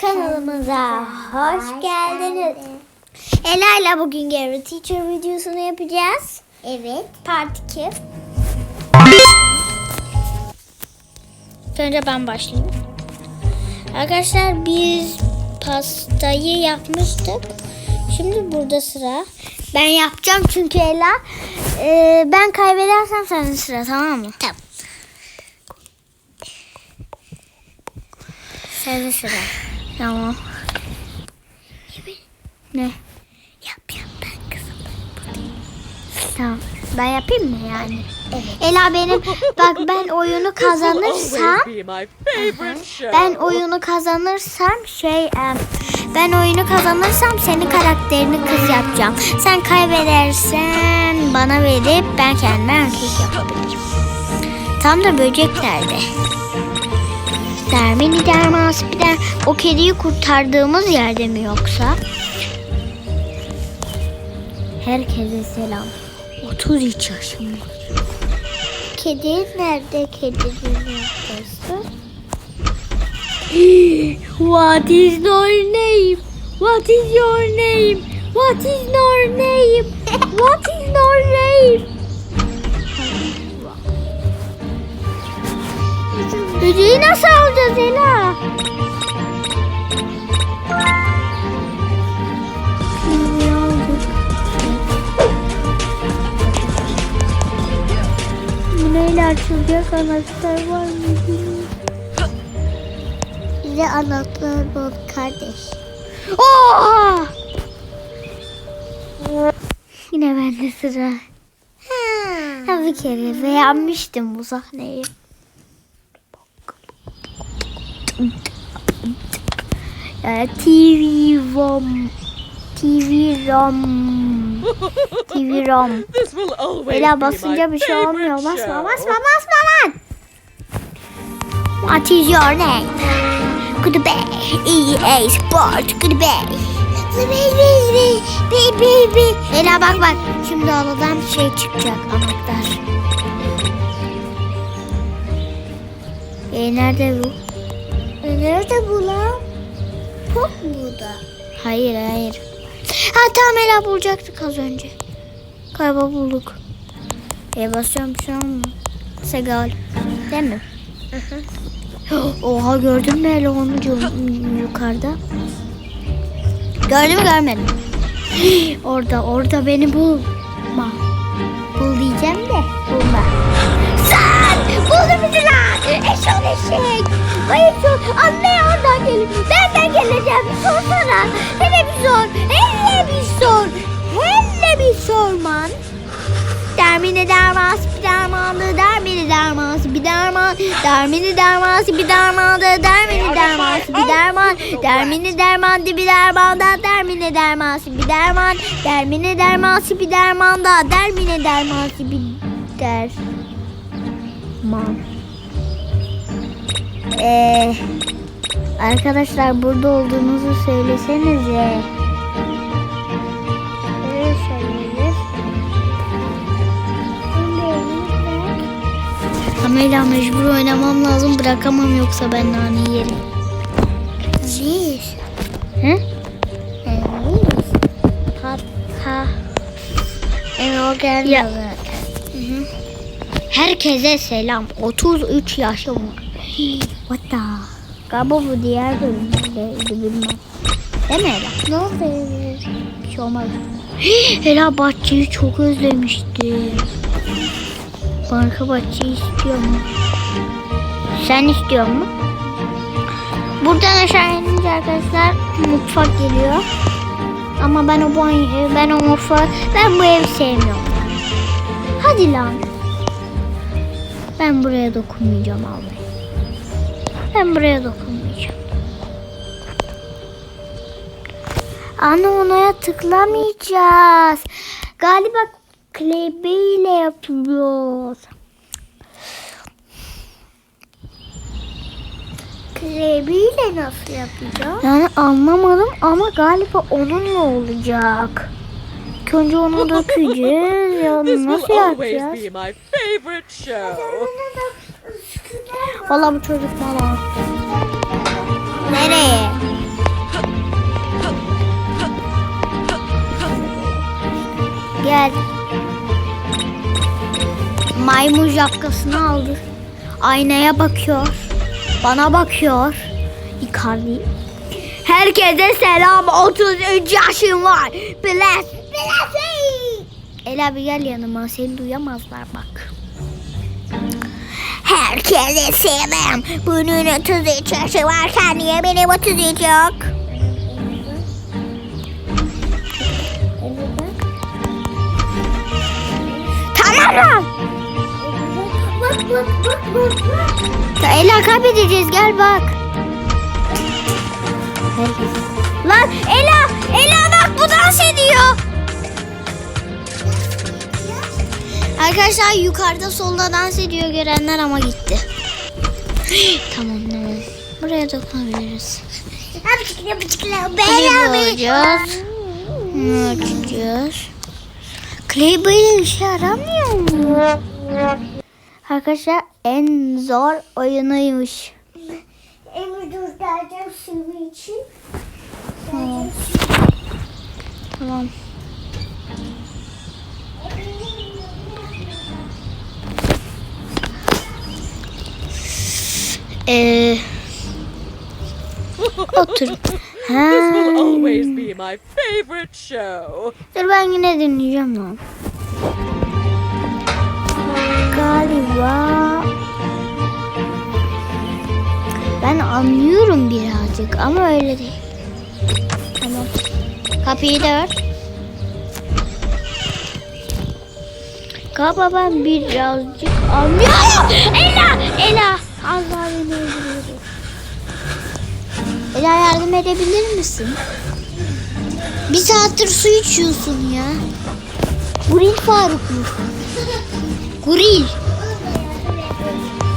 Kanalımıza hoş geldiniz. Ela ile bugün Gary Teacher videosunu yapacağız. Evet. Part 2. Önce ben başlayayım. Arkadaşlar biz pastayı yapmıştık. Şimdi burada sıra. Ben yapacağım çünkü Ela. e, ben kaybedersem senin sıra tamam mı? Tamam. Senin sıra. Tamam. Ne? Yap yap ben kızım. Tamam. Ben yapayım mı yani? Evet. Ela benim bak ben oyunu kazanırsam ben oyunu kazanırsam şey em, ben oyunu kazanırsam senin karakterini kız yapacağım. Sen kaybedersen bana verip ben kendime erkek yapabilirim. Tam da dermas bir de o kediyi kurtardığımız yerde mi yoksa? Herkese selam. 33 yaşında. Kedi nerede? Kedinin noktası. What is your name? What is your name? What is your name? What is your name? Ödüğü nasıl alacağız Ela? Neyle açılacak anahtar var mı? Bize anahtar bul kardeş. Oha! Yine bende sıra. Ha, bir kere beğenmiştim bu sahneyi. TV ROM TV ROM TV ROM This will always Ela be basınca bir şey olmuyor. Basma basma basma lan. What is your name? Goodbye. EA Sport. Goodbye. Baby, baby, baby. Ela bak bak. Şimdi odadan bir şey çıkacak. Anahtar. E nerede bu? Nerede bu lan? Pop mu da? Hayır hayır. Ha tamam Ela bulacaktık az önce. Galiba bulduk. E basıyorum bir şey olmuyor. Segal. Değil mi? Oha gördün mü Ela onu yu- yukarıda? Gördün mü görmedin? orada orada beni bulma. Bul diyeceğim de bulma. Gelin. Nereden geleceğim? Sorsana. Hele bir sor. Hele bir sor. Hele bir sorman. Dermini dermas bir dermandı dermini dermas bir derman dermini dermas bir dermandı dermini dermas bir derman dermini dermandı bir dermanda dermini dermas bir derman dermini dermas bir dermanda dermini dermas bir derman Eee arkadaşlar burada olduğunuzu söylesenize. Evet söyleriz. Amela mecbur oynamam lazım bırakamam yoksa ben nane yerim. Bir. He? Evet. Ha. ha. E o geldi Ya. zaten. Herkese selam. 33 yaşım var. What the? Galiba bu diğer bölümdeydi bilmem. Değil mi Ela? Ne oldu? Bir şey olmaz. Ela bahçeyi çok özlemişti. Banka bahçeyi istiyor mu? Sen istiyor mu? Buradan aşağı inince arkadaşlar mutfak geliyor. Ama ben o banyo, ben o mutfağı, ben bu evi sevmiyorum. Hadi lan. Ben buraya dokunmayacağım abi. Ben buraya dokunmayacağım. Ana onaya tıklamayacağız. Galiba klebeyle yapıyoruz. Klebiyle nasıl yapacağım? Yani anlamadım ama galiba onunla olacak. İlk önce onu dökeceğiz. Ya This nasıl yapacağız? Valla bu çocuk bana Nereye? Gel. Maymun şapkasını aldı. Aynaya bakıyor. Bana bakıyor. Icardi. Herkese selam. 33 yaşım var. Bless. Bless. Ela bir gel yanıma. Seni duyamazlar bak. Herkese sevmem. Bunun 33 yaşı varken niye benim 33 yok? Tamam. Bak bak bak bak bak. Ya Ela kaybedeceğiz gel bak. Lan Ela, Ela bak bu dans ediyor. Arkadaşlar yukarıda solda dans ediyor görenler ama gitti. tamam tamam. Buraya dokunabiliriz. Klibi alacağız. Bunu açacağız. Klip böyle işe yaramıyor mu? Arkadaşlar en zor oyunuymuş. Emir dur geleceğim suyu için. Tamam. Tamam. Ee, otur. Ha. This will always be my favorite show. Dur ben yine dinleyeceğim lan. Galiba ben anlıyorum birazcık ama öyle değil. Tamam. Kapıyı da ört. Galiba ben birazcık anlıyorum. Ela! Ela! Öldürüyordu. Ela yardım edebilir misin? Bir saattir su içiyorsun ya. Guril Faruk musun? Guril.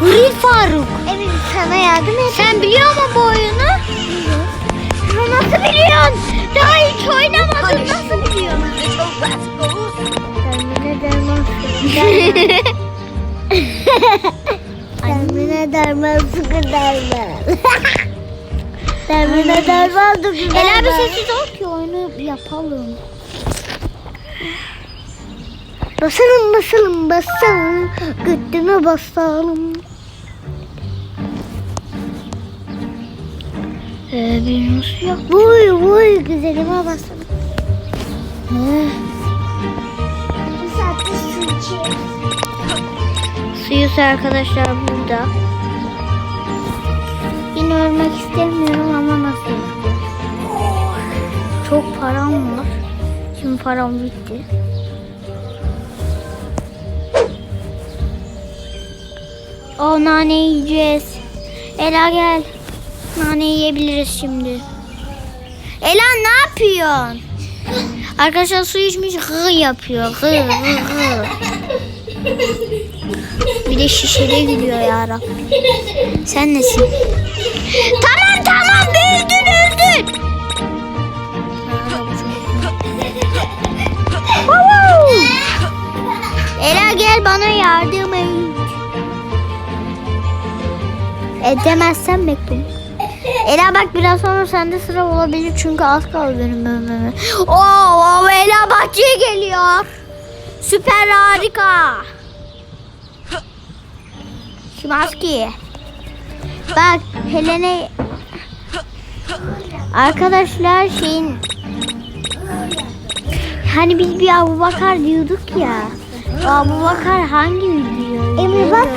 Guril Faruk. Emir sana yardım et. Sen biliyor musun bu oyunu? Ya nasıl biliyorsun? Daha hiç oynamadın. Nasıl biliyorsun? Dermine derman Dermine derman sıkı derman. Dermine derman sıkı Ela bir derman. sessiz ol ki oyunu yapalım. Basalım basalım basalım. Götüme basalım. Ee, bir nasıl yap? Vuy vuy güzelime basalım. Ee, Bu saatte su içiyor. Suyus arkadaşlar burada. Yine ölmek istemiyorum ama nasıl? Çok param var. Şimdi param bitti. O nane yiyeceğiz. Ela gel. Nane yiyebiliriz şimdi. Ela ne yapıyorsun? Arkadaşlar su içmiş hı yapıyor. Hı hı hı. Bir de şişede gidiyor ya Rabbim. Sen nesin? Tamam tamam büyüdün öldün. Ela gel bana yardım et. Edemezsen bekle. Ela bak biraz sonra sende sıra olabilir çünkü az kaldı benim bölümüme. Oo, oo Ela bahçeye geliyor. Süper harika. Şimanski. Bak Helene Arkadaşlar şeyin Hani biz bir Abu Bakar diyorduk ya. O Abu Bakar hangi video? Emir bak.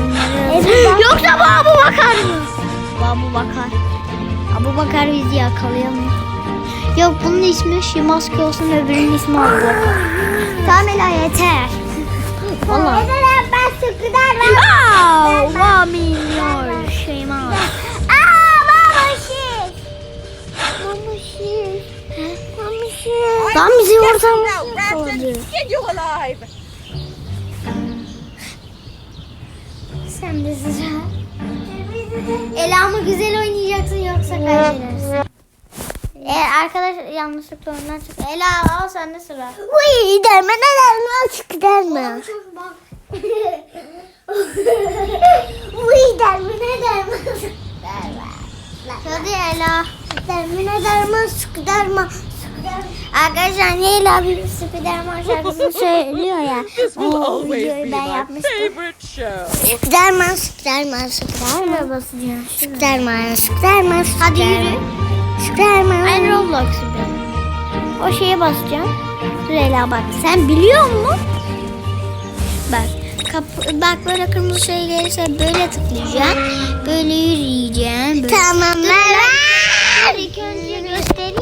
Emir bak. Yoksa bu Abu Bakar mı? Bu Abu Bakar. Abu Bakar bizi yakalayamıyor. Yok bunun ismi Şimanski olsun öbürünün ismi Abu Bakar. Tamam Ela yeter. Neden ben sıkı derman. Wow, milyon Şeyma. Aa mamışız. Mamışız. Mamışız. Lan bizi oradan Now, Raptor, get you alive! Sen de sıra. Ela mı güzel oynayacaksın yoksa kaybedersin. Eğer arkadaş yanlışlıkla oyundan çıktı. Ela al sen de sıra. Uy derman derman sıkı derman. Uy derman derman sıkı derman. Hadi Ela. Dermine derman sıkı derman. Sıkı Arkadaşlar Neyla abi Spiderman şarkısını söylüyor ya. O videoyu be ben yapmıştım. Spiderman, Spiderman, Spiderman. basacağım. Spiderman, Spiderman, Hadi yürü. Spiderman. Ben Roblox'u ben. O şeye basacağım. Leyla bak sen biliyor musun? Bak kapı, bak böyle kırmızı şey gelirse böyle tıklayacaksın. Böyle yürüyeceksin. Böyle. Tamam Dur, dur, İlk önce göstereyim.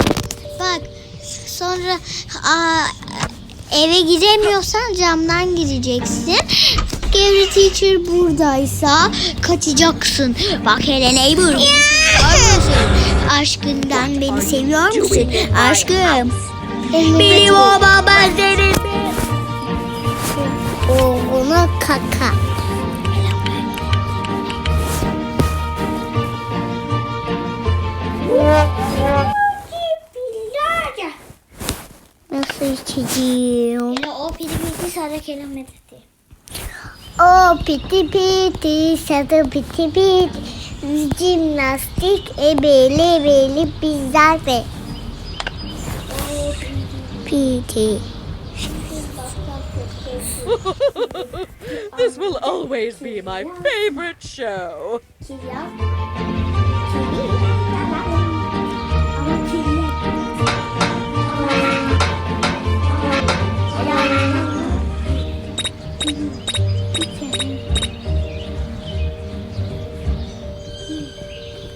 Bak sonra aa, eve giremiyorsan camdan gireceksin. Gevri teacher buradaysa kaçacaksın. Bak hele neighbor. Görmüyorsun. Aşkından beni seviyor musun? Aşkım. Benim o baba senin. Oğluna kaka. Nasıl içeceğim? O pili pili sarı kelamet etti. O piti piti, sadı piti piti. pizzate PT This will always be my favorite show. Yeah.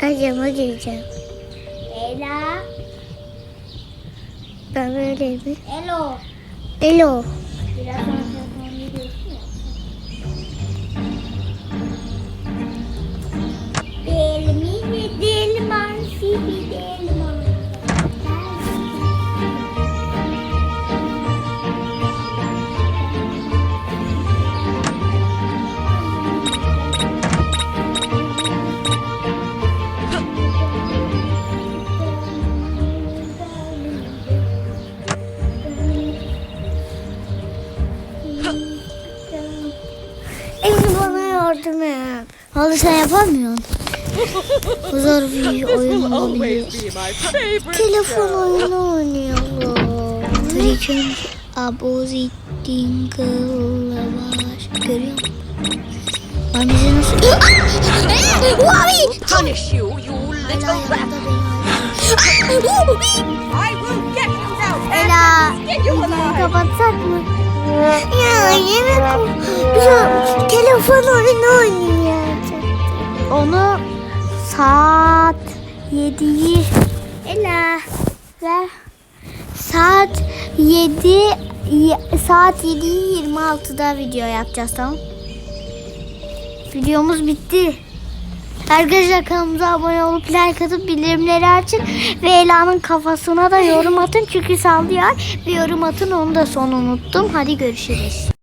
Acaba gireceğim. Ela. Ben böyle mi? Elo. Elo. Biraz. Delmi delman sibi Yapamıyorsun. Bu zor bir oyun favorite Telefon oyunu oynayalım. Trick'in abozittin kılavar. Görüyor musun? Lan bizi nasıl... Mavi! Punish you, you little rat. Now. Ela, kapatsak mı? Ya yine ya, telefon oyunu oynayacağım. Onu saat 7'yi Ela ver. Saat 7 y- saat 7'yi 26'da video yapacağız tamam. Videomuz bitti. Arkadaşlar kanalımıza abone olup like atıp bildirimleri açın ve Ela'nın kafasına da yorum atın çünkü sallıyor. Bir yorum atın onu da son unuttum. Hadi görüşürüz.